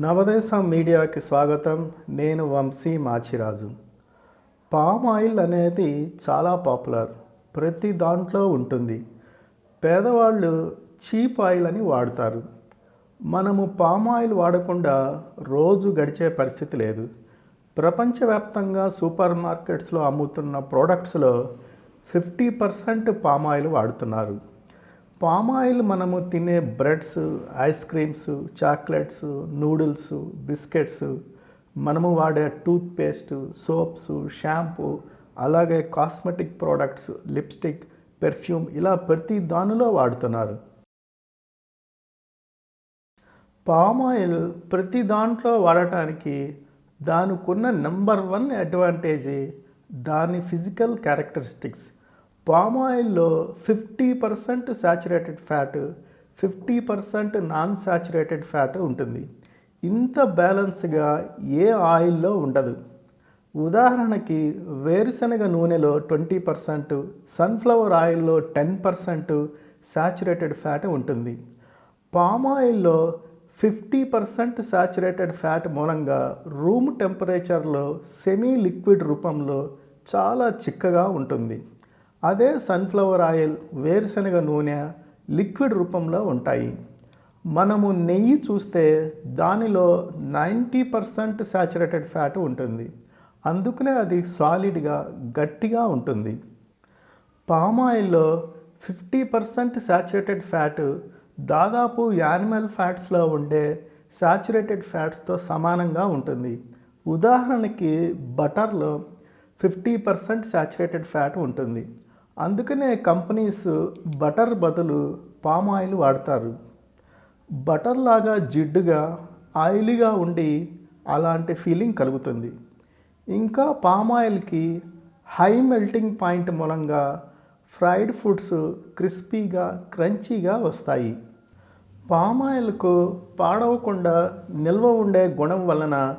నవదేశం మీడియాకి స్వాగతం. నేను వంశీ మాచిరాజు. పామ్ ఆయిల్ అనేది చాలా పాపులర్. ప్రతి దాంట్లో ఉంటుంది. పేదవాళ్ళు చీప్ ఆయిల్ అని వాడతారు. మనము పామ్ ఆయిల్ వాడకుండా రోజు గడిచే పరిస్థితి లేదు. ప్రపంచవ్యాప్తంగా సూపర్ మార్కెట్స్లో అమ్ముతున్న ప్రోడక్ట్స్లో ఫిఫ్టీ పర్సెంట్ పామ్ ఆయిల్ వాడుతున్నారు. పామ్ ఆయిల్ మనము తినే breads ice creams chocolates noodles biscuits మనము వాడే టూత్ పేస్ట్ సోప్స్ షాంపూ అలాగే కాస్మెటిక్ ప్రోడక్ట్స్ లిప్స్టిక్ పెర్ఫ్యూమ్ ఇలా ప్రతి దానిలో వాడుతున్నారు. పామ్ ఆయిల్ ప్రతి దాంట్లో వాడటానికి దానికున్న నెంబర్ వన్ అడ్వాంటేజ్ దాని ఫిజికల్ క్యారెక్టరిస్టిక్స్. పామ్ ఆయిల్లో fifty percent saturated fat fifty percent non saturated fat ఉంటుంది. ఇంత బ్యాలెన్స్గా ఏ ఆయిల్లో ఉండదు. ఉదాహరణకి వేరుశనగ నూనెలో ట్వంటీ పర్సెంట్ సన్ఫ్లవర్ ఆయిల్లో టెన్ పర్సెంట్ శాచురేటెడ్ ఫ్యాట్ ఉంటుంది. పామ్ ఆయిల్లో ఫిఫ్టీ పర్సెంట్ శాచురేటెడ్ ఫ్యాట్ మూలంగా రూమ్ టెంపరేచర్లో సెమీ లిక్విడ్ రూపంలో చాలా చిక్కగా ఉంటుంది. అదే సన్ఫ్లవర్ ఆయిల్ వేరుశనగ నూనె లిక్విడ్ రూపంలో ఉంటాయి. మనము నెయ్యి చూస్తే దానిలో నైంటీ పర్సెంట్ శాచురేటెడ్ ఫ్యాట్ ఉంటుంది. అందుకనే అది సాలిడ్గా గట్టిగా ఉంటుంది. పామ్ ఆయిల్లో ఫిఫ్టీ పర్సెంట్ శాచురేటెడ్ ఫ్యాట్ దాదాపు యానిమల్ ఫ్యాట్స్లో ఉండే శాచురేటెడ్ ఫ్యాట్స్తో సమానంగా ఉంటుంది. ఉదాహరణకి బటర్లో ఫిఫ్టీ పర్సెంట్ శాచురేటెడ్ ఫ్యాట్ ఉంటుంది. అందుకనే కంపెనీస్ బటర్ బదులు పామ్ ఆయిల్ వాడతారు. బటర్ లాగా జిడ్డుగా ఆయిలీగా ఉండి అలాంటి ఫీలింగ్ కలుగుతుంది. ఇంకా పామ్ ఆయిల్కి హై మెల్టింగ్ పాయింట్ మూలంగా ఫ్రైడ్ ఫుడ్స్ క్రిస్పీగా క్రంచీగా వస్తాయి. పామ్ ఆయిల్కు పాడవకుండా నిల్వ ఉండే గుణం వలన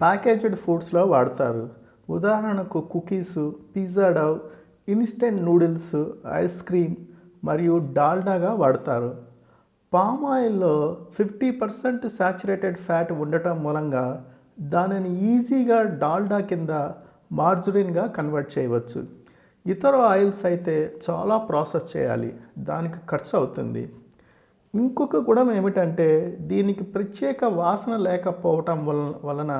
ప్యాకేజ్డ్ ఫుడ్స్లో వాడతారు. ఉదాహరణకు cookies pizza dough instant noodles ice cream మరియు డాల్డాగా వాడతారు. పామ్ ఆయిల్లో ఫిఫ్టీ పర్సెంట్ శాచురేటెడ్ ఫ్యాట్ ఉండటం మూలంగా దానిని ఈజీగా డాల్డా కింద మార్జరిన్గా కన్వర్ట్ చేయవచ్చు. ఇతర ఆయిల్స్ అయితే చాలా ప్రాసెస్ చేయాలి దానికి ఖర్చు అవుతుంది. ఇంకొక గుణం ఏమిటంటే దీనికి ప్రత్యేక వాసన లేకపోవటం వలన వలన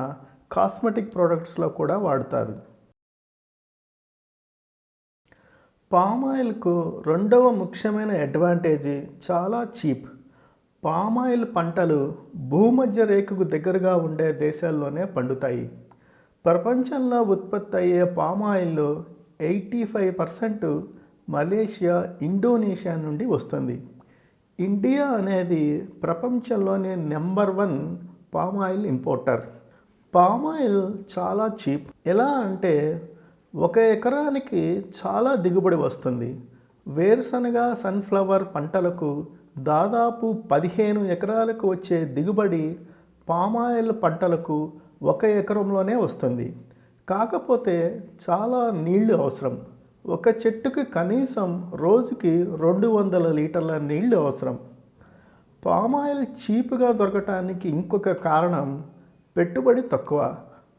కాస్మెటిక్ ప్రోడక్ట్స్లో కూడా వాడతారు. పామ్ ఆయిల్కు రెండవ ముఖ్యమైన అడ్వాంటేజ్ చాలా చీప్. పామ్ ఆయిల్ పంటలు భూమధ్య రేఖకు దగ్గరగా ఉండే దేశాల్లోనే పండుతాయి. ప్రపంచంలో ఉత్పత్తి అయ్యే పామ్ ఆయిల్లో eighty five percent Malaysia Indonesia నుండి వస్తుంది. ఇండియా అనేది ప్రపంచంలోనే number one palm oil importer. Palm oil చాలా చీప్. ఎలా అంటే ఒక ఎకరానికి చాలా దిగుబడి వస్తుంది. వేరుశనగ సన్ఫ్లవర్ పంటలకు దాదాపు పదిహేను ఎకరాలకు వచ్చే దిగుబడి పామాయిల్ పంటలకు ఒక ఎకరంలోనే వస్తుంది. కాకపోతే చాలా నీళ్ళు అవసరం. ఒక చెట్టుకి కనీసం రోజుకి రెండు వందల లీటర్ల నీళ్ళు అవసరం. పామాయిల్ చీప్గా దొరకటానికి ఇంకొక కారణం పెట్టుబడి తక్కువ.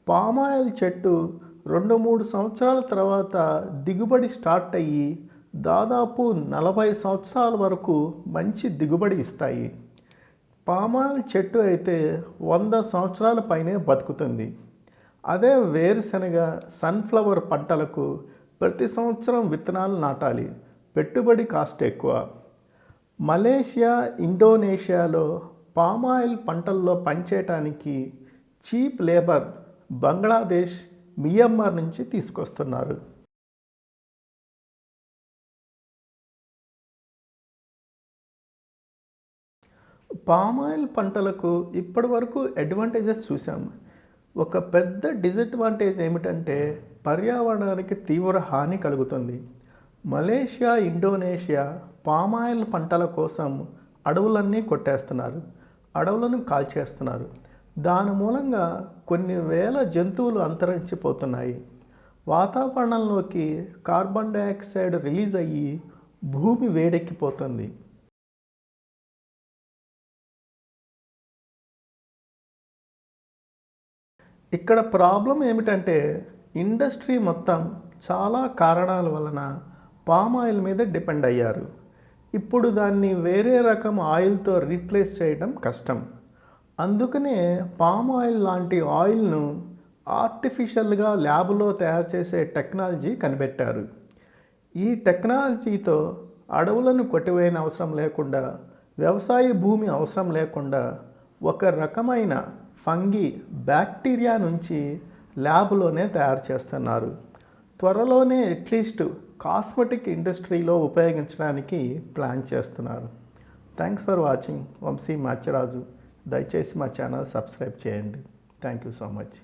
పామాయిల్ చెట్టు రెండు మూడు సంవత్సరాల తర్వాత దిగుబడి స్టార్ట్ అయ్యి దాదాపు నలభై సంవత్సరాల వరకు మంచి దిగుబడి ఇస్తాయి. పామాయిల్ చెట్టు అయితే వంద సంవత్సరాల పైనే బతుకుతుంది. అదే వేరుశనగ సన్ఫ్లవర్ పంటలకు ప్రతి సంవత్సరం విత్తనాలు నాటాలి. పెట్టుబడి కాస్ట్ ఎక్కువ. మలేషియా ఇండోనేషియాలో పామాయిల్ పంటల్లో పనిచేయటానికి చీప్ లేబర్ బంగ్లాదేశ్ మియన్మార్ నుంచి తీసుకొస్తున్నారు. పామాయిల్ పంటలకు ఇప్పటి వరకు అడ్వాంటేజెస్ చూసాం ఒక పెద్ద డిసడ్వాంటేజ్ ఏమిటంటే పర్యావరణానికి తీవ్ర హాని కలుగుతుంది. మలేషియా ఇండోనేషియా పామాయిల్ పంటల కోసం అడవులన్నీ కొట్టేస్తున్నారు. అడవులను కాల్చేస్తున్నారు. దాని మూలంగా కొన్ని వేల జంతువులు అంతరించిపోతున్నాయి. వాతావరణంలోకి కార్బన్ డైఆక్సైడ్ రిలీజ్ అయ్యి భూమి వేడెక్కిపోతుంది. ఇక్కడ ప్రాబ్లం ఏమిటంటే ఇండస్ట్రీ మొత్తం చాలా కారణాల వలన పామ్ ఆయిల్ మీద డిపెండ్ అయ్యారు. ఇప్పుడు దాన్ని వేరే రకం ఆయిల్తో రీప్లేస్ చేయడం కష్టం. అందుకనే పామ్ ఆయిల్ లాంటి ఆయిల్ను ఆర్టిఫిషియల్గా ల్యాబ్లో తయారు చేసే టెక్నాలజీ కనిపెట్టారు. ఈ టెక్నాలజీతో అడవులను కొట్టివేయని అవసరం లేకుండా వ్యవసాయ భూమి అవసరం లేకుండా ఒక రకమైన ఫంగి బ్యాక్టీరియా నుంచి ల్యాబ్లోనే తయారు చేస్తున్నారు. త్వరలోనే అట్లీస్ట్ కాస్మెటిక్ ఇండస్ట్రీలో ఉపయోగించడానికి ప్లాన్ చేస్తున్నారు. Thanks for watching. Vamshi Macharaju. దయచేసి మా ఛానల్ సబ్స్క్రైబ్ చేయండి. Thank you so much